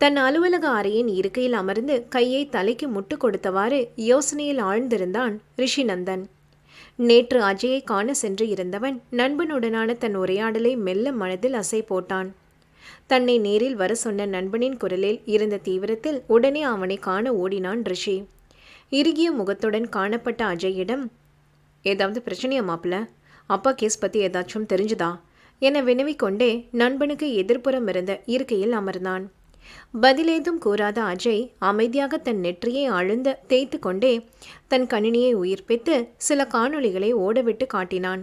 தன் அலுவலக அறையின் இருக்கையில் அமர்ந்து கையை தலைக்கு முட்டு கொடுத்தவாறு யோசனையில் ஆழ்ந்திருந்தான் ரிஷிநந்தன். நேற்று அஜயை காண சென்று இருந்தவன் நண்பனுடனான தன் உரையாடலை மெல்ல மனதில் அசை போட்டான். தன்னை நேரில் வர சொன்ன நண்பனின் குரலில் இருந்த தீவிரத்தில் உடனே அவனை காண ஓடினான் ரிஷி. இறுகிய முகத்துடன் காணப்பட்ட அஜயிடம் ஏதாவது பிரச்சனையா மாப்பிள்ள? அப்பா கேஸ் பற்றி ஏதாச்சும் தெரிஞ்சுதா? என வினவிக்கொண்டே நண்பனுக்கு எதிர்ப்புறம் இருந்த இருக்கையில் அமர்ந்தான். பதிலேதும் கூறாத அஜய் அமைதியாக தன் நெற்றியை அழுந்த தேய்த்து கொண்டே தன் கணினியை உயிர்ப்பித்து சில காணொளிகளை ஓடவிட்டு காட்டினான்.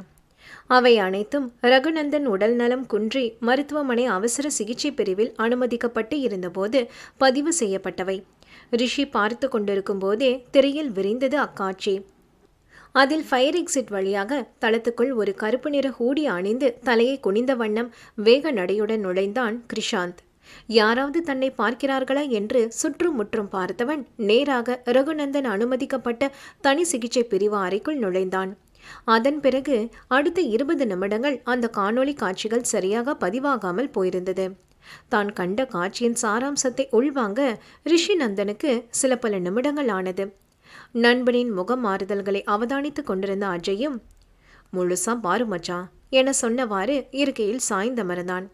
அவை அனைத்தும் ரகுநந்தன் உடல் நலம் குன்றி மருத்துவமனை அவசர சிகிச்சை பிரிவில் அனுமதிக்கப்பட்டு இருந்தபோது பதிவு செய்யப்பட்டவை. ரிஷி பார்த்து கொண்டிருக்கும் போதே திரையில் விரிந்தது அக்காட்சி. அதில் ஃபயர் எக்ஸிட் வழியாக தளத்துக்குள் ஒரு கருப்பு நிற ஹூடி அணிந்து தலையை குனிந்த வண்ணம் வேக நடையுடன் நுழைந்தான் கிருஷாந்த். யாராவது தன்னை பார்க்கிறார்களா என்று சுற்றுமுற்றும் பார்த்தவன் நேராக ரகுநந்தன் அனுமதிக்கப்பட்ட தனி சிகிச்சை பிரிவு அறைக்குள் நுழைந்தான். அதன் பிறகு அடுத்த இருபது நிமிடங்கள் அந்த காணொளி காட்சிகள் சரியாக பதிவாகாமல் போயிருந்தது. தான் கண்ட காட்சியின் சாராம்சத்தை உள்வாங்க ரிஷிநந்தனுக்கு சில பல நிமிடங்கள் ஆனது. நண்பனின் முக மாறுதல்களை அவதானித்துக் கொண்டிருந்த அஜயும் முழுசா பாரு மச்சான் என சொன்னவாறு இருக்கையில் சாய்ந்தமர்ந்தான்.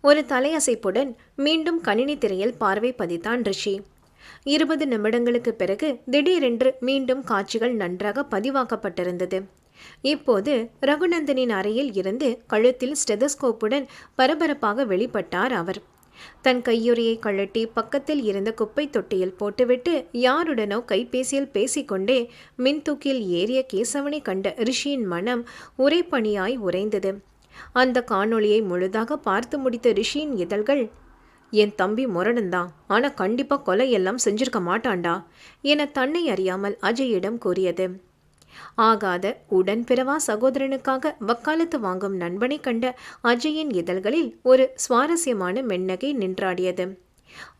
ஒரு தலையசைப்புடன் மீண்டும் கணினி திரையில் பார்வை பதித்தான் ரிஷி. இருபது நிமிடங்களுக்கு பிறகு திடீரென்று மீண்டும் காட்சிகள் நன்றாக பதிவாக்கப்பட்டிருந்தது. இப்போது ரகுநந்தனின் அறையில் இருந்து கழுத்தில் ஸ்டெதஸ்கோப்புடன் பரபரப்பாக வெளிப்பட்டார் அவர். தன் கையுறையை கழட்டி பக்கத்தில் இருந்த குப்பை தொட்டியில் போட்டுவிட்டு யாருடனோ கைபேசியில் பேசிக்கொண்டே மின்தூக்கில் ஏறிய கேசவனை கண்ட ரிஷியின் மனம் உரைப்பணியாய் உறைந்தது. அந்த காணொளியை முழுதாக பார்த்து முடித்த ரிஷியின் இதழ்கள் என் தம்பி முரடன்தான் ஆனா கண்டிப்பா கொலை எல்லாம் செஞ்சிருக்க மாட்டான்டா என தன்னை அறியாமல் அஜயிடம் கூறியது. ஆகாத உடன்பிறவா சகோதரனுக்காக வக்காலத்து வாங்கும் நண்பனை கண்ட அஜயின் இதழ்களில் ஒரு சுவாரஸ்யமான மென்னகை நின்றாடியது.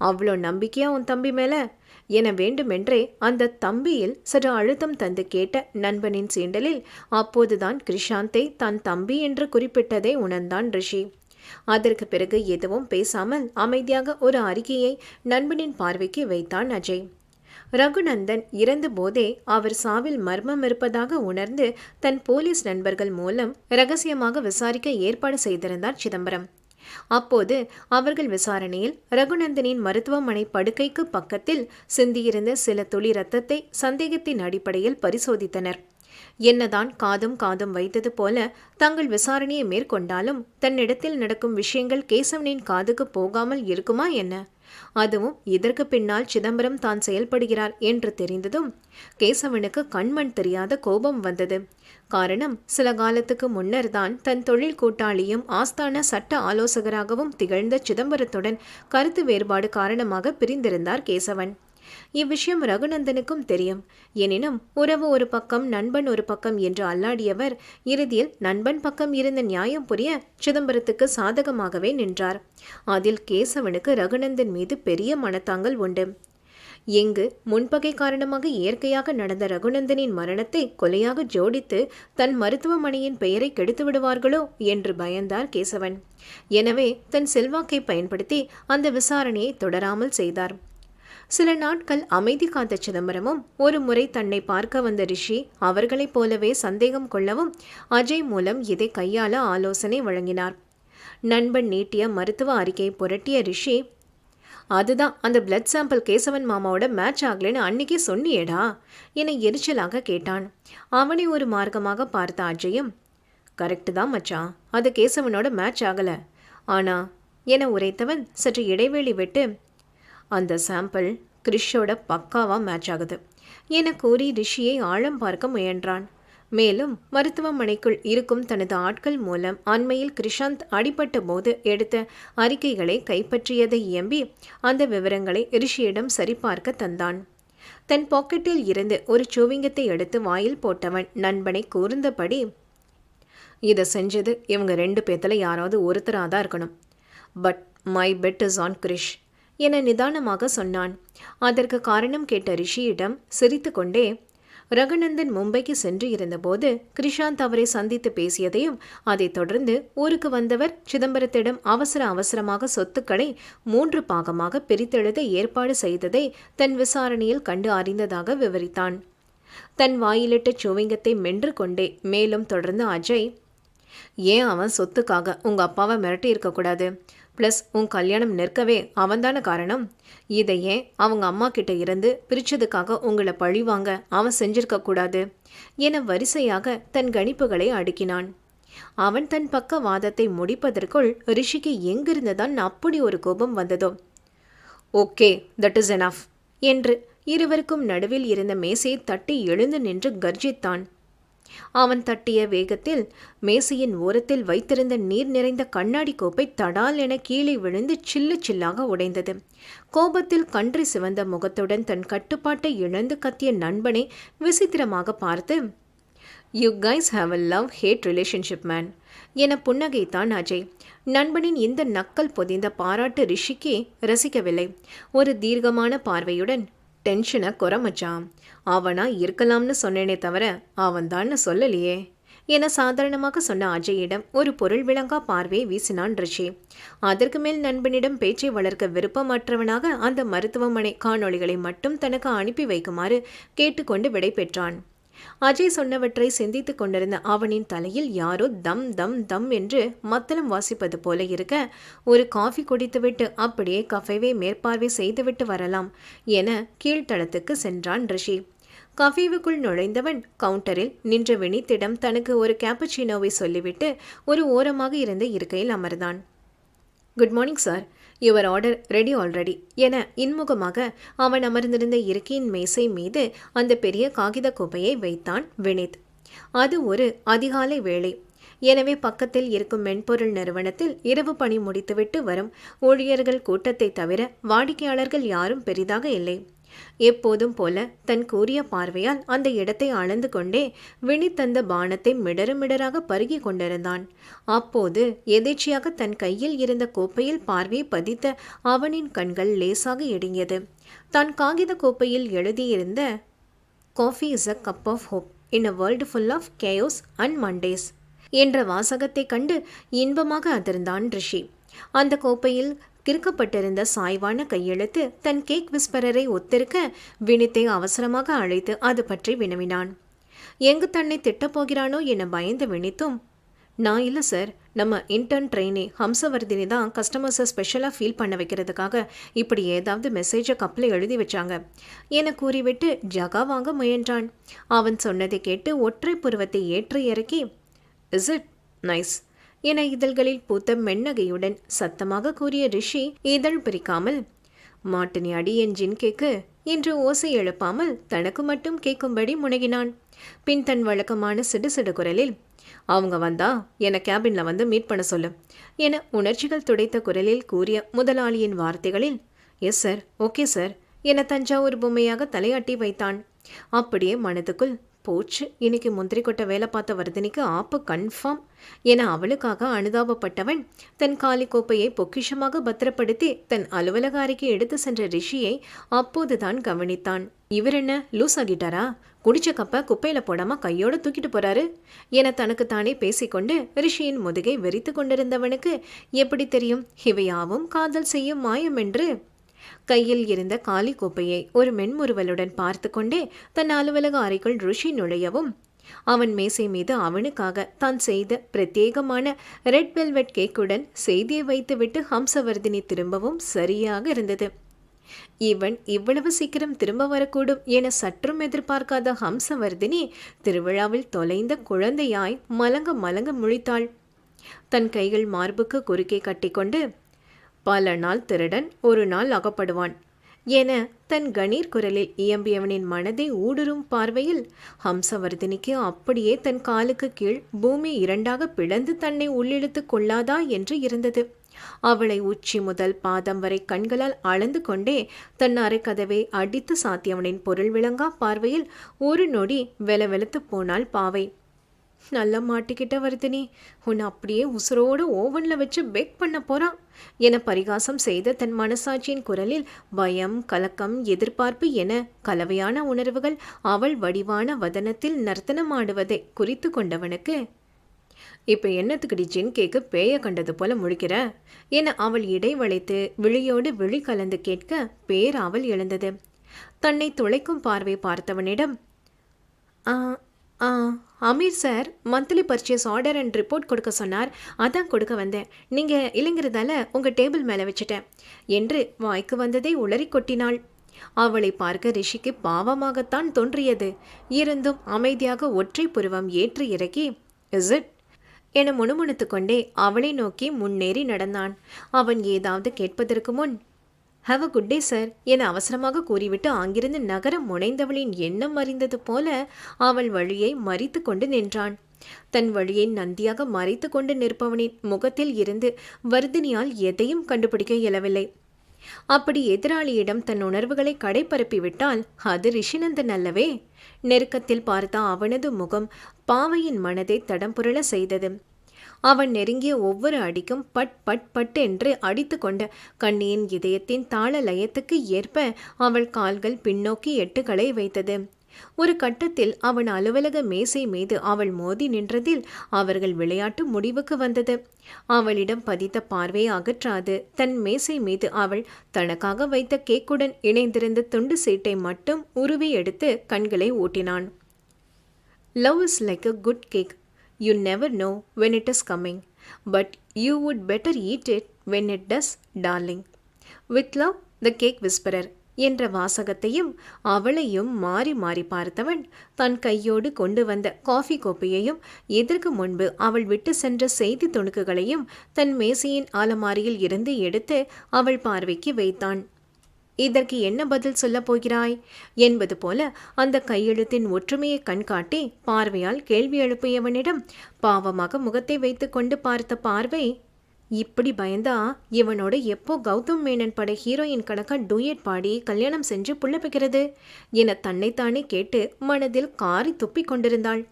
அவ்வளோ நம்பிக்கையா உன் தம்பி மேல? என வேண்டுமென்றே அந்த தம்பியில் சற்று அழுத்தம் தந்து கேட்ட நண்பனின் சீண்டலில் அப்போதுதான் கிருஷாந்தை தன் தம்பி என்று குறிப்பிட்டதை உணர்ந்தான் ரிஷி. அதற்கு பிறகு எதுவும் பேசாமல் அமைதியாக ஒரு அறிக்கையை நண்பனின் பார்வைக்கு வைத்தான் அஜய். ரகுநந்தன் இறந்தபோதே அவர் சாவில் மர்மம் இருப்பதாக உணர்ந்து தன் போலீஸ் நண்பர்கள் மூலம் ரகசியமாக விசாரிக்க ஏற்பாடு செய்திருந்தார் சிதம்பரம். அப்போது அவர்கள் விசாரணையில் ரகுநந்தனின் மருத்துவமனை படுக்கைக்கு பக்கத்தில் சிந்தியிருந்த சில துளி ரத்தத்தை சந்தேகத்தின் அடிப்படையில் பரிசோதித்தனர். என்னதான் காதும் காதும் வைத்தது போல தங்கள் விசாரணையை மேற்கொண்டாலும் தன்னிடத்தில் நடக்கும் விஷயங்கள் கேசவனின் காதுக்கு போகாமல் இருக்குமா என்ன? அதுவும் இதற்கு பின்னால் சிதம்பரம் தான் செயல்படுகிறார் என்று தெரிந்ததும் கேசவனுக்கு கண்மண் தெரியாத கோபம் வந்தது. காரணம் சில காலத்துக்கு முன்னர் தான் தன் தொழில் கூட்டாளியும் ஆஸ்தான சட்ட ஆலோசகராகவும் திகழ்ந்த சிதம்பரத்துடன் கருத்து வேறுபாடு காரணமாக பிரிந்திருந்தார் கேசவன். இவ்விஷயம் ரகுநந்தனுக்கும் தெரியும். எனினும் உறவு ஒரு பக்கம் நண்பன் ஒரு பக்கம் என்று அல்லாடியவர் இறுதியில் நண்பன் பக்கம் இருந்த நியாயம் புரிய சிதம்பரத்துக்கு சாதகமாகவே நின்றார். அதில் கேசவனுக்கு ரகுநந்தன் மீது பெரிய மனத்தாங்கல் உண்டு. எங்கு முன்பகை காரணமாக இயற்கையாக நடந்த ரகுநந்தனின் மரணத்தை கொலையாக ஜோடித்து தன் மருத்துவமனையின் பெயரை கெடுத்து விடுவார்களோ என்று பயந்தார் கேசவன். எனவே தன் செல்வாக்கை பயன்படுத்தி அந்த விசாரணையை தொடராமல் செய்தார். சில நாட்கள் அமைதி காத்த சிதம்பரமும் ஒரு முறை தன்னை பார்க்க வந்த ரிஷி அவர்களைப் போலவே சந்தேகம் கொள்ளவும் அஜய் மூலம் இதை கையாள ஆலோசனை வழங்கினார். நண்பன் நீட்டிய மருத்துவ அறிக்கையை புரட்டிய ரிஷி அதுதான் அந்த பிளட் சாம்பிள் கேசவன் மாமாவோட மேட்ச் ஆகலைன்னு அன்னைக்கே சொன்னியேடா என எரிச்சலாக கேட்டான். அவனை ஒரு மார்க்கமாக பார்த்த அஜயும் கரெக்டு தான் மச்சான் அது கேசவனோட மேட்ச் ஆகலை. ஆனா என உரைத்தவன் சற்று இடைவெளி விட்டு அந்த சாம்பிள் கிறிஷோட பக்காவாக மேட்ச் ஆகுது. என கூறி ரிஷியை ஆழம் பார்க்க முயன்றான். மேலும் மருத்துவமனைக்குள் இருக்கும் தனது ஆட்கள் மூலம் அண்மையில் கிருஷாந்த் அடிபட்ட போது எடுத்த அறிக்கைகளை கைப்பற்றியதை இயம்பி அந்த விவரங்களை ரிஷியிடம் சரிபார்க்க தந்தான். தன் பாக்கெட்டில் இருந்து ஒரு சூவிங்கத்தை எடுத்து வாயில் போட்டவன் நண்பனை கூர்ந்தபடி இதை செஞ்சது இவங்க ரெண்டு பேத்தில் யாராவது ஒருத்தராக தான் இருக்கணும். But my bet is on Krish என நிதானமாக சொன்னான். அதற்கு காரணம் கேட்ட ரிஷியிடம் சிரித்துக்கொண்டே ரகுநந்தன் மும்பைக்கு சென்று இருந்தபோது கிருஷாந்த் அவரை சந்தித்து பேசியதையும் அதைத் தொடர்ந்து ஊருக்கு வந்தவர் சிதம்பரத்திடம் அவசர அவசரமாக சொத்துக்களை மூன்று பாகமாக பிரித்தெழுத ஏற்பாடு செய்ததை தன் விசாரணையில் கண்டு அறிந்ததாக விவரித்தான். தன் வாயிலிட்ட சுவிங்கத்தை மென்று கொண்டே மேலும் தொடர்ந்து அஜய் ஏன் அவன் சொத்துக்காக உங்க அப்பாவை மிரட்டி இருக்கக்கூடாது? ப்ளஸ் உன் கல்யாணம் நிற்கவே அவன்தான காரணம்? இதை ஏன் அவங்க அம்மா கிட்ட இருந்து பிரிச்சதுக்காக உங்களை பழிவாங்க அவன் செஞ்சிருக்க கூடாது என வரிசையாக தன் கணிப்புகளை அடுக்கினான். அவன் தன் பக்க வாதத்தை முடிப்பதற்குள் ரிஷிக்கு எங்கிருந்துதான் அப்படி ஒரு கோபம் வந்ததோ? ஓகே தட் இஸ் எனஃப் என்று இருவருக்கும் நடுவில் இருந்த மேசையை தட்டி எழுந்து நின்று கர்ஜித்தான். அவன் தட்டிய வேகத்தில் மேசையின் ஓரத்தில் வைத்திருந்த நீர் நிறைந்த கண்ணாடி கோப்பை தடால் என கீழே விழுந்து சில்லு சில்லாக உடைந்தது. கோபத்தில் கன்றி சிவந்த முகத்துடன் தன் கட்டுப்பாட்டை இழந்து கத்திய நண்பனை விசித்திரமாக பார்த்து you guys have a love hate relationship man என புன்னகைத்தான் அஜய். நண்பனின் இந்த நக்கல் பொதிந்த பாராட்டு ரிஷிக்கே ரசிக்கவில்லை. ஒரு தீர்க்கமான பார்வையுடன் டென்ஷனை குறைமச்சான் அவனா இருக்கலாம்னு சொன்னேனே தவிர அவன்தான்னு சொல்லலையே. என சாதாரணமாக சொன்ன அஜயிடம் ஒரு பொருள் விளங்கா பார்வையை வீசினான் ரிஷி அதற்கு மேல் நண்பனிடம் பேச்சை வளர்க்க விருப்பமற்றவனாக அந்த மருத்துவமனை காணொளிகளை மட்டும் தனக்கு அனுப்பி வைக்குமாறு கேட்டுக்கொண்டு விடை பெற்றான். அஜய் சொன்னவற்றை சிந்தித்துக் கொண்டிருந்த அவனின் தலையில் யாரோ தம் தம் தம் என்று மத்தளம் வாசிப்பது போல இருக்க ஒரு காஃபி குடித்துவிட்டு அப்படியே கஃபேவை மேற்பார்வை செய்துவிட்டு வரலாம் என கீழ்த்தளத்துக்கு சென்றான் ரிஷி. கஃபேவுக்குள் நுழைந்தவன் கவுண்டரில் நின்ற வினித்திடம் தனக்கு ஒரு கேப்பச்சினோவை சொல்லிவிட்டு ஒரு ஓரமாக இருந்த இருக்கையில் அமர்ந்தான். Good morning sir. Your order ready already என இன்முகமாக அவன் அமர்ந்திருந்த இருக்கையின் மேசை மீது அந்த பெரிய காகித கோப்பையை வைத்தான் வினித். அது ஒரு அதிகாலை வேளை. எனவே பக்கத்தில் இருக்கும் மென்பொருள் நிறுவனத்தில் இரவு பணி முடித்துவிட்டு வரும் ஊழியர்கள் கூட்டத்தை தவிர வாடிக்கையாளர்கள் யாரும் பெரிதாக இல்லை. எப்போதும் போல தன் கூறிய பார்வையால் அந்த இடத்தை அளந்து கொண்டே வினி தந்த பானத்தை மிடருமிடராக பருகி கொண்டிருந்தான். அப்போது எதேச்சியாக தன் கையில் இருந்த கோப்பையில் பார்வையை பதித்த அவனின் கண்கள் லேசாக இடுங்கியது. தான் காகித கோப்பையில் எழுதியிருந்த coffee is a cup of hope in a world full of chaos and Mondays என்ற வாசகத்தை கண்டு இன்பமாக அதிர்ந்தான் ரிஷி. அந்த கோப்பையில் கிறுக்கப்பட்டிருந்த சாய்வான கையெழுத்து தன் கேக் விஸ்பரரை ஒத்திருக்க வினித்தை அவசரமாக அழைத்து அது பற்றி வினவினான். எங்கு தன்னை திட்டப்போகிறானோ என பயந்து வினித்தும் நான் இல்லை சார். நம்ம இன்டர்ன் ட்ரெயினி ஹம்சவர்தினி தான் கஸ்டமர்ஸை ஸ்பெஷலாக ஃபீல் பண்ண வைக்கிறதுக்காக இப்படி ஏதாவது மெசேஜை கப்பில் எழுதி வச்சாங்க. என கூறிவிட்டு ஜகா வாங்க முயன்றான். அவன் சொன்னதை கேட்டு ஒற்றை புருவத்தை ஏற்றி இறக்கி இஸ் இட் நைஸ் என இதழ்களில் பூத்த மென்னகையுடன் சத்தமாக கூறிய ரிஷி இதழ் பிரிக்காமல் மாட்டினி அடி என் ஜின் கேக்கு. என்று ஓசை எழுப்பாமல் தனக்கு மட்டும் கேட்கும்படி முனகினான். பின் தன் வழக்கமான சிடு குரலில் அவங்க வந்தா என்னை கேபின்ல வந்து மீட் பண்ண சொல்லு என உணர்ச்சிகள் துடைத்த குரலில் கூறிய முதலாளியின் வார்த்தைகளில் எஸ் சார் ஓகே சார் என தஞ்சாவூர் பொம்மையாக தலையாட்டி வைத்தான். அப்படியே மனதுக்குள் போச்சு. இன்னைக்கு முந்திரி கொட்டை வேலை பார்த்த வர்தினிக்கு ஆப்பு கன்ஃபார்ம் என அவளுக்காக அனுதாபப்பட்டவன் தன் காலி கோப்பையை பொக்கிஷமாக பத்திரப்படுத்தி தன் அலுவலக அறைக்கு எடுத்து சென்ற ரிஷியை அப்போதுதான் கவனித்தான். இவர் என்ன லூஸ் ஆகிட்டாரா? குடிச்ச கப்பை குப்பையில போடாம கையோட தூக்கிட்டு போறாரு? என தனக்குத்தானே பேசிக்கொண்டு ரிஷியின் முதுகை வெறித்து கொண்டிருந்தவனுக்கு எப்படி தெரியும்? இவையாவும் காதல் செய்யும் மாயம் என்று கையில் இருந்த காலி கோப்பையை ஒரு மென்முறுவலுடன் பார்த்து கொண்டே தன் அலுவலக அறைக்குள் ருஷி நுழையவும் அவன் மேசை மீது அவனுக்காக தான் செய்த பிரத்யேகமான ரெட் வெல்வெட் கேக்குடன் செய்தியை வைத்துவிட்டு ஹம்சவர்தினி திரும்பவும் சரியாக இருந்தது. இவன் இவ்வளவு சீக்கிரம் திரும்ப வரக்கூடும் என சற்றும் எதிர்பார்க்காத ஹம்சவர்தினி திருவிழாவில் தொலைந்த குழந்தையாய் மலங்க மலங்க முழித்தாள். தன் கைகள் மார்புக்கு குறுக்கே கட்டிக்கொண்டு பல நாள் திருடன் ஒரு நாள் அகப்படுவான் என தன் கணீர் குரலில் இயம்பியவனின் மனதை ஊடுறும் பார்வையில் ஹம்சவர்தினிக்கு அப்படியே தன் காலுக்கு கீழ் பூமி இரண்டாக பிளந்து தன்னை உள்ளிழுத்து கொள்ளாதா என்று இருந்தது. அவளை உச்சி முதல் பாதம் வரை கண்களால் அளந்து கொண்டே தன் அரைக்கதவை அடித்து சாத்தியவனின் பொருள் விளங்கா பார்வையில் ஒரு நொடி வெல வெளுத்து போனாள் பாவை. நல்லா மாட்டிக்கிட்ட வர்தினி உன்னை அப்படியே உசுரோடு ஓவனில் வச்சு பேக் பண்ண போறான் என பரிகாசம் செய்த தன் மனசாட்சியின் குரலில் பயம் கலக்கம் எதிர்பார்ப்பு என கலவையான உணர்வுகள் அவள் வடிவான வதனத்தில் நர்த்தனமாடுவதை குறித்து கொண்டவனுக்கு இப்போ என்னத்துக்கு ஜின் கேக்கு பேய கண்டது போல முழிக்கிற? என அவள் இடைவளைத்து விழியோடு விழி கலந்து கேட்க பேராவல் எழுந்தது. தன்னை துளைக்கும் பார்வை பார்த்தவனிடம் ஆ Amir sir monthly purchase order and report கொடுக்க சொன்னார். அதான் கொடுக்க வந்தேன். நீங்கள் இல்லைங்கிறதால உங்கள் டேபிள் மேலே வச்சுட்டேன். என்று வாய்க்கு வந்ததை உளறி கொட்டினாள். அவளை பார்க்க ரிஷிக்கு பாவமாகத்தான் தோன்றியது. இருந்தும் அமைதியாக ஒற்றை புருவம் ஏற்றி இறக்கி இஸ் இட்? என முணுமுணுத்து கொண்டே அவளை நோக்கி முன்னேறி நடந்தான். அவன் ஏதாவது கேட்பதற்கு முன் have a good day sir என அவசரமாக கூறிவிட்டு அங்கிருந்து நகர முனைந்தவளின் எண்ணம் அறிந்தது போல அவள் வழியை மறித்து கொண்டு நின்றான். தன் வழியை நந்தியாக மறைத்து கொண்டு நிற்பவனின் முகத்தில் இருந்து வர்தினியால் எதையும் கண்டுபிடிக்க இயலவில்லை. அப்படி எதிராளியிடம் தன் உணர்வுகளை கடைப்பரப்பிவிட்டால் அது ரிஷிநந்தன் அல்லவே? நெருக்கத்தில் பார்த்த அவனது முகம் பாவையின் மனதை தடம்புரள செய்தது. அவன் நெருங்கிய ஒவ்வொரு அடிக்கும் பட் பட் பட் என்று அடித்து கொண்ட கண்ணியின் இதயத்தின் தாள லயத்துக்கு ஏற்ப அவள் கால்கள் பின்னோக்கி எட்டுகளை வைத்தது. ஒரு கட்டத்தில் அவன் அலுவலக மேசை மீது அவள் மோதி நின்றதில் அவர்கள் விளையாட்டு முடிவுக்கு வந்தது. அவளிடம் பதித்த பார்வை அகற்றாது. தன் மேசை மீது அவள் தனக்காக வைத்த கேக்குடன் இணைந்திருந்த துண்டு சீட்டை மட்டும் உருவி எடுத்து கண்களை ஓட்டினான் love is like a good cake you never know when it is coming but you would better eat it when it does darling with love the cake whisperer என்ற வாசகத்தையும் அவளையும் மாறி மாறி பார்த்தவன் தன் கையோடு கொண்டு வந்த காஃபி கோப்பையையும் எதற்கு முன்பு அவள் விட்டு சென்ற செய்தி துணுக்குகளையும் தன் மேசையின் ஆலமாரியில் இருந்து எடுத்து அவள் பார்வைக்கு வைத்தான். இதற்கு என்ன பதில் சொல்லப் போகிறாய்? என்பது போல அந்த கையெழுத்தின் ஒற்றுமையை கண்காட்டி பார்வையால் கேள்வி எழுப்பியவனிடம் பாவமாக முகத்தை வைத்துக்கொண்டு பார்த்த பார்வை இப்படி பயந்தா இவனோட எப்போ கௌதம் மேனன் பட ஹீரோயின் கணக்கா டூயட் பாடி கல்யாணம் செஞ்சு புள்ளப்புகிறது என தன்னைத்தானே கேட்டு மனதில் காரி துப்பி கொண்டிருந்தாள்.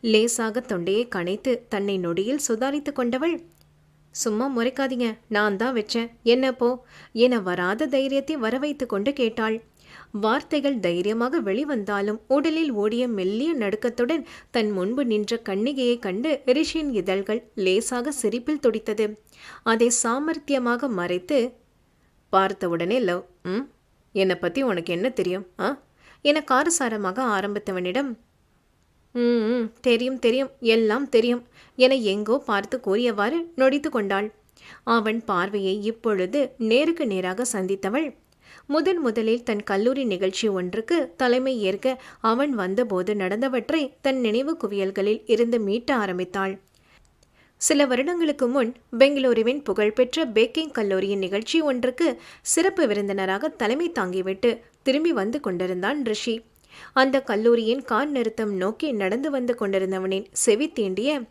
லேசாக தொண்டையை கனைத்து தன்னை நொடியில் சுதாரித்து கொண்டவள் சும்மா முறைக்காதீங்க. நான் தான் வச்சேன். என்ன போ? என வராத தைரியத்தை வர வைத்து கொண்டு கேட்டாள். வார்த்தைகள் தைரியமாக வெளிவந்தாலும் உடலில் ஓடிய மெல்லிய நடுக்கத்துடன் தன் முன்பு நின்ற கண்ணிகையை கண்டு ரிஷியின் இதழ்கள் லேசாக சிரிப்பில் துடித்தது. அதை சாமர்த்தியமாக மறைத்து பார்த்தவுடனே லவ் ம்? என்னை பற்றி உனக்கு என்ன தெரியும் ஆ? என காரசாரமாக ஆரம்பித்தவனிடம் ம் தெரியும் தெரியும். எல்லாம் தெரியும் என எங்கோ பார்த்து கூறியவாறு நொடித்து கொண்டாள். அவன் பார்வையை இப்பொழுது நேருக்கு நேராக சந்தித்தவள். முதன் முதலில் தன் கல்லூரி நிகழ்ச்சி ஒன்றுக்கு தலைமை ஏற்க அவன் வந்தபோது நடந்தவற்றை தன் நினைவு குவியல்களில் இருந்து மீட்ட ஆரம்பித்தாள். சில வருடங்களுக்கு முன் பெங்களூருவின் புகழ்பெற்ற பேக்கிங் கல்லூரியின் நிகழ்ச்சி ஒன்றுக்கு சிறப்பு விருந்தினராக தலைமை தாங்கிவிட்டு திரும்பி வந்து கொண்டிருந்தான் ரிஷி. அந்த கல்லூரியின் கான் நிறுத்தம் நோக்கி நடந்து வந்து கொண்டிருந்தவனின் செவி தீண்டிய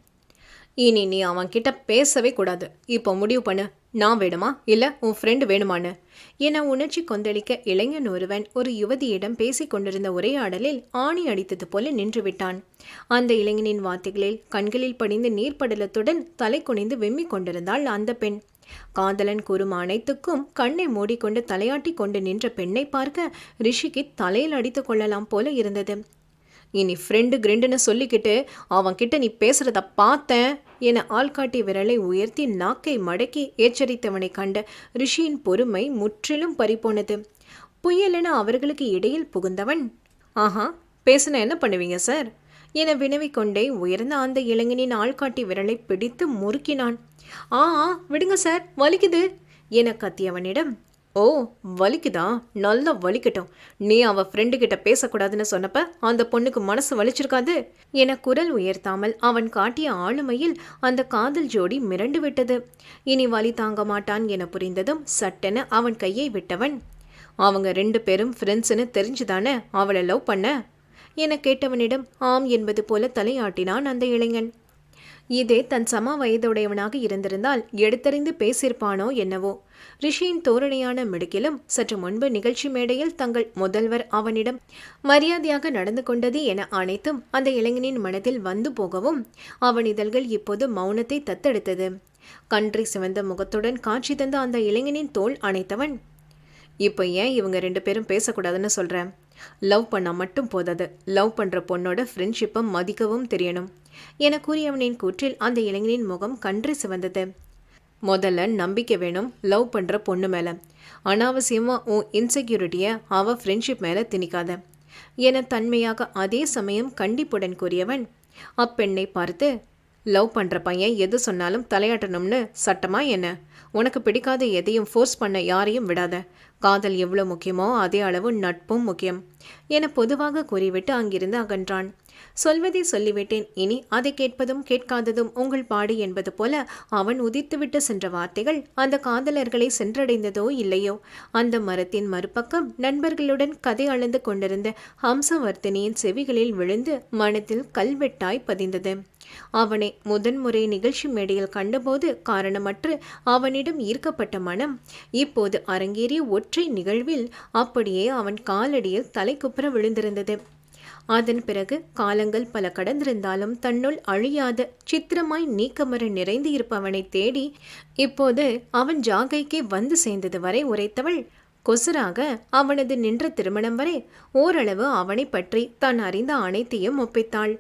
இனி நீ அவன்கிட்ட பேசவே கூடாது. இப்போ முடிவு பண்ணு. நான் வேணுமா? இல்லை உன் ஃப்ரெண்டு வேணுமான்னு? என உணர்ச்சி கொந்தளிக்க இளைஞன் ஒருவன் ஒரு யுவதியிடம் பேசிக் கொண்டிருந்த உரையாடலில் ஆணி அடித்தது போல நின்று விட்டான். அந்த இளைஞனின் வார்த்தைகளில் கண்களில் படிந்த நீர்ப்படலத்துடன் தலை குனிந்து வெம்மிக் கொண்டிருந்தாள் அந்த பெண். காதலன் கூறும் அனைத்துக்கும் கண்ணை மூடிக்கொண்டு தலையாட்டி கொண்டு நின்ற பெண்ணை பார்க்க ரிஷிக்கு தலையில் அடித்து கொள்ளலாம் போல இருந்தது. இனி ஃப்ரெண்டு கிரெண்டுன்னு சொல்லிக்கிட்டு அவன்கிட்ட நீ பேசுறத பார்த்தேன் என ஆள்காட்டி விரலை உயர்த்தி நாக்கை மடக்கி எச்சரித்தவனை கண்ட ரிஷியின் பொறுமை முற்றிலும் பறிபோனது. புயலென அவர்களுக்கு இடையில் புகுந்தவன்? ஆஹா பேசுன என்ன பண்ணுவீங்க சார் என வினவிக்கொண்டே உயர்ந்த அந்த இளைஞனின் ஆள்காட்டி விரலை பிடித்து முறுக்கினான். ஆ ஆ, விடுங்க சார் வலிக்குது. என கத்தியவனிடம் ஓ வலிக்குதா? நல்லா வலிக்கட்டும். நீ அவ ஃப்ரெண்டு கிட்ட பேசக்கூடாதுன்னு சொன்னப்ப அந்த பொண்ணுக்கு மனசு வலிச்சிருக்காது. என குரல் உயர்த்தாமல் அவன் காட்டிய ஆளுமையில் அந்த காதல் ஜோடி மிரண்டு விட்டது. இனி வலி தாங்க மாட்டான் என புரிந்ததும் சட்டென அவன் கையை விட்டவன் அவங்க ரெண்டு பேரும் ஃப்ரெண்ட்ஸுன்னு தெரிஞ்சுதானே அவளை லவ் பண்ண? என கேட்டவனிடம் ஆம் என்பது போல தலையாட்டினான் அந்த இளைஞன். இதே தன் சம வயதுடையவனாக இருந்திருந்தால் எடுத்தறிந்து பேசியிருப்பானோ என்னவோ? ரிஷியின் தோரணையான மிடுக்கிலும் சற்று முன்பு நிகழ்ச்சி மேடையில் தங்கள் முதல்வர் அவனிடம் மரியாதையாக நடந்து கொண்டது என அனைத்தும் அந்த இளைஞனின் மனதில் வந்து போகவும் அவன் இதழ்கள் இப்போது மௌனத்தை தத்தெடுத்தது. கன்றி சிவந்த முகத்துடன் காட்சி தந்த அந்த இளைஞனின் தோல் அணைத்தவன் இப்போ ஏன் இவங்க ரெண்டு பேரும் பேசக்கூடாதுன்னு சொல்கிறேன் லவ் பண்ணால் மட்டும் போதாது. லவ் பண்ணுற பொண்ணோட ஃப்ரெண்ட்ஷிப்பை மதிக்கவும் தெரியணும். என கூறியவனின் கூற்றில் அந்த இளைஞனின் முகம் கன்று சிவந்தது. முதல்ல நம்பிக்கை வேணும் லவ் பண்ணுற பொண்ணு மேலே. அனாவசியமாக உன் இன்செக்யூரிட்டியை அவள் ஃப்ரெண்ட்ஷிப் மேலே திணிக்காத என தன்மையாக அதே சமயம் கண்டிப்புடன் கூறியவன் அப்பெண்ணை பார்த்து லவ் பண்ணுற பையன் எது சொன்னாலும் தலையாட்டணும்னு சட்டமா என்ன? உனக்கு பிடிக்காத எதையும் ஃபோர்ஸ் பண்ண யாரையும் விடாத. காதல் எவ்வளோ முக்கியமோ அதே அளவு நட்பும் முக்கியம் என பொதுவாக கூறிவிட்டு அங்கிருந்து அகன்றான். சொல்வதை சொல்லிவிட்டேன். இனி அதை கேட்பதும் கேட்காததும் உங்கள் பாடு என்பது போல அவன் உதித்துவிட்டு சென்ற வார்த்தைகள் அந்த காதலர்களை சென்றடைந்ததோ இல்லையோ? அந்த மரத்தின் மறுபக்கம் நண்பர்களுடன் கதை அளந்து கொண்டிருந்த ஹம்சவர்த்தினியின் செவிகளில் விழுந்து மனத்தில் கல்வெட்டாய் பதிந்தது. அவனை முதன்முறை நிகழ்ச்சி மேடையில் கண்டபோது காரணமற்று அவனிடம் ஈர்க்கப்பட்ட மனம் இப்போது அரங்கேறிய ஒற்றை நிகழ்வில் அப்படியே அவன் காலடியில் தலைக்குப்புற விழுந்திருந்தது. அதன் பிறகு காலங்கள் பல கடந்திருந்தாலும் தன்னுள் அழியாத சித்திரமாய் நீக்கமர நிறைந்து இருப்பவனை தேடி இப்போது அவன் ஜாகைக்கே வந்து சேர்ந்தது வரை உரைத்தவள். கொசுராக அவனது நின்ற திருமணம் வரை ஓரளவு அவனை பற்றி தான் அறிந்த அனைத்தையும் ஒப்பித்தாள்.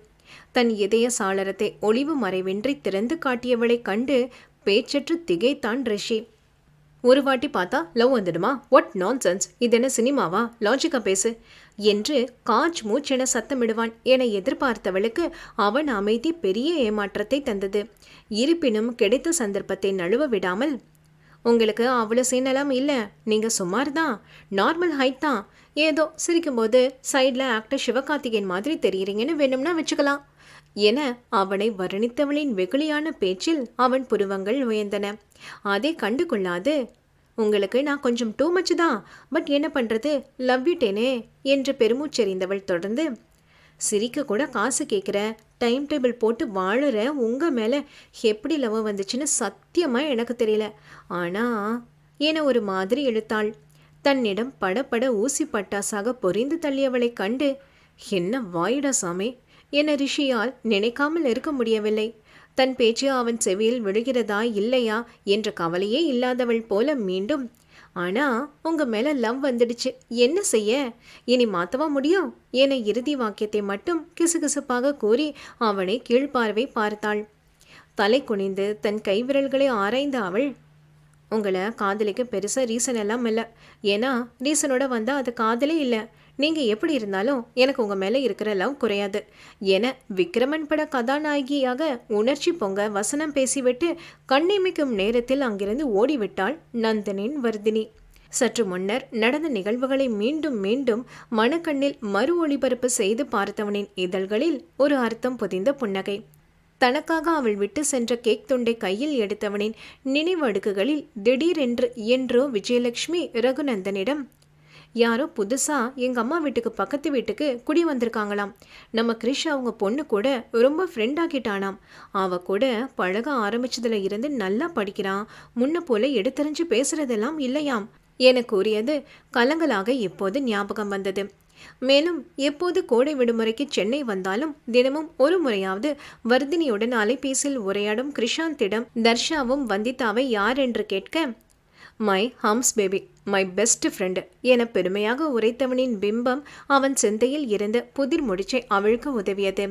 தன் இதய சாளரத்தை ஒளிவு மறைவின்றி திறந்து காட்டியவளைக் கண்டு பேச்சற்று திகைத்தான் ரிஷி. ஒரு வாட்டி பார்த்தா லவ் வந்துடுமா? வாட் நான் சென்ஸ் இது என்ன சினிமாவா? லாஜிக்கா பேசு. என்று காஜ் மூச்சென சத்தமிடுவான் என எதிர்பார்த்தவளுக்கு அவன் அமைதி பெரிய ஏமாற்றத்தை தந்தது. இருப்பினும் கிடைத்த சந்தர்ப்பத்தை நழுவ விடாமல் உங்களுக்கு அவ்வளோ சீனெல்லாம் இல்லை. நீங்கள் சுமார் தான் நார்மல் ஹைட் தான். ஏதோ சிரிக்கும்போது சைடில் ஆக்டர் சிவகார்த்திகேயன் மாதிரி தெரியுறீங்கன்னு வேணும்னா வச்சுக்கலாம். என அவனை வர்ணித்தவளின் வெகுளியான பேச்சில் அவன் புருவங்கள் உயர்ந்தன அதை கண்டு கொள்ளாது. உங்களுக்கு நான் கொஞ்சம் டூ மச் தான். பட் என்ன பண்ணுறது லவ் யூட்டேனே என்று பெருமூச்செறிந்தவள் தொடர்ந்து சிரிக்க கூட காசு கேட்குற டைம் டேபிள் போட்டு வாழுற. உங்கள் மேலே எப்படி லவ் வந்துச்சுன்னு சத்தியமாக எனக்கு தெரியல. ஆனால் என ஒரு மாதிரி இழுத்தாள். தன்னிடம் படப்பட ஊசி பட்டாசாக பொறிந்து தள்ளியவளை கண்டு என்ன வாயிடா சாமி. என ரிஷியால் நினைக்காமல் இருக்க முடியவில்லை. தன் பேச்சு அவன் செவியில் விழுகிறதா இல்லையா என்ற கவலையே இல்லாதவள் போல மீண்டும் ஆனா உங்க மேல லவ் வந்துடுச்சு. என்ன செய்ய? இனி மாத்தவா முடியும்? என இறுதி வாக்கியத்தை மட்டும் கிசுகிசுப்பாக கூறி அவனை கீழ்பார்வை பார்த்தாள். தலை குனிந்து தன் கைவிரல்களை ஆராய்ந்த அவள் உங்களை காதலிக்க பெருசாக ரீசன் எல்லாம் இல்லை. ஏன்னா ரீசனோட வந்தால் அது காதலே இல்லை. நீங்கள் எப்படி இருந்தாலும் எனக்கு உங்கள் மேலே இருக்கிற லவ் குறையாது. என விக்ரமன் பட கதாநாயகியாக உணர்ச்சி பொங்க வசனம் பேசிவிட்டு கண்ணிமைக்கும் நேரத்தில் அங்கிருந்து ஓடிவிட்டாள் நந்தனின் வர்தினி. சற்று முன்னர் நடந்த நிகழ்வுகளை மீண்டும் மீண்டும் மனக்கண்ணில் மறு ஒளிபரப்பு செய்து பார்த்தவனின் இதழ்களில் ஒரு அர்த்தம் புதிந்த புன்னகை. தனக்காக அவள் விட்டு சென்ற கேக் துண்டை கையில் எடுத்தவனின் நினைவடுக்குகளில் திடீரென்று என்றோ விஜயலட்சுமி ரகுநந்தனிடம் யாரோ புதுசாக எங்கள் அம்மா வீட்டுக்கு பக்கத்து வீட்டுக்கு குடி வந்திருக்காங்களாம். நம்ம கிரிஷ் அவங்க பொண்ணு கூட ரொம்ப ஃப்ரெண்ட் ஆக்கிட்டானாம். அவ கூட பழக ஆரம்பிச்சதுல இருந்து நல்லா படிக்கிறான் முன்ன போல எடுத்தறிஞ்சு பேசுறதெல்லாம் இல்லையாம். என கூறியது கலங்கலாக இப்போது ஞாபகம் வந்தது. மேலும் எப்போது கோடை விடுமுறைக்கு சென்னை வந்தாலும் தினமும் ஒரு முறையாவது வர்தினியுடன் அலைபேசியில் உரையாடும் கிருஷாந்திடம் தர்ஷாவும் வந்திதாவை யார் என்று கேட்க my hums baby my best friend என பெருமையாக உரைத்தவனின் பிம்பம் அவன் சிந்தையில் இருந்த புதிர் முடிச்சை அவிழ்க்க உதவியது.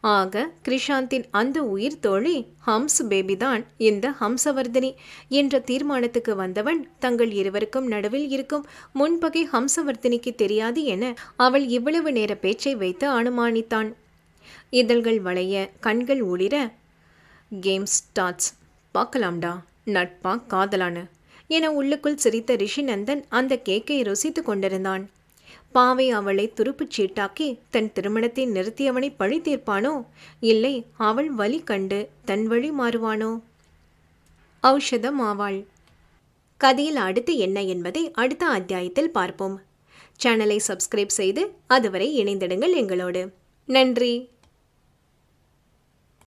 ஆக கிருஷாந்தின் அந்த உயிர் தோழி ஹம்ஸ் பேபி தான் இந்த ஹம்சவர்தினி என்ற தீர்மானத்துக்கு வந்தவன் தங்கள் இருவருக்கும் நடுவில் இருக்கும் முன்பகை ஹம்சவர்தினிக்கு தெரியாது என அவள் இவ்வளவு நேர பேச்சை வைத்து அனுமானித்தான். இதழ்கள் வளைய கண்கள் ஒளிர கேம் ஸ்டார்ட்ஸ் பார்க்கலாம்டா. நட்பா? காதலானு? என உள்ளுக்குள் சிரித்த ரிஷிநந்தன் அந்த கேக்கை ருசித்து கொண்டிருந்தான். பாவை அவளை துருப்புச் சீட்டாக்கி தன் திருமணத்தை நிறுத்தியவனை பழி தீர்ப்பானோ? இல்லை அவள் வழி கண்டு தன் வழி மாறுவானோ? ஔஷதம் ஆவாள். கதையில் அடுத்து என்ன என்பதை அடுத்த அத்தியாயத்தில் பார்ப்போம். சேனலை சப்ஸ்கிரைப் செய்து அதுவரை இணைந்திடுங்கள் எங்களோடு. நன்றி.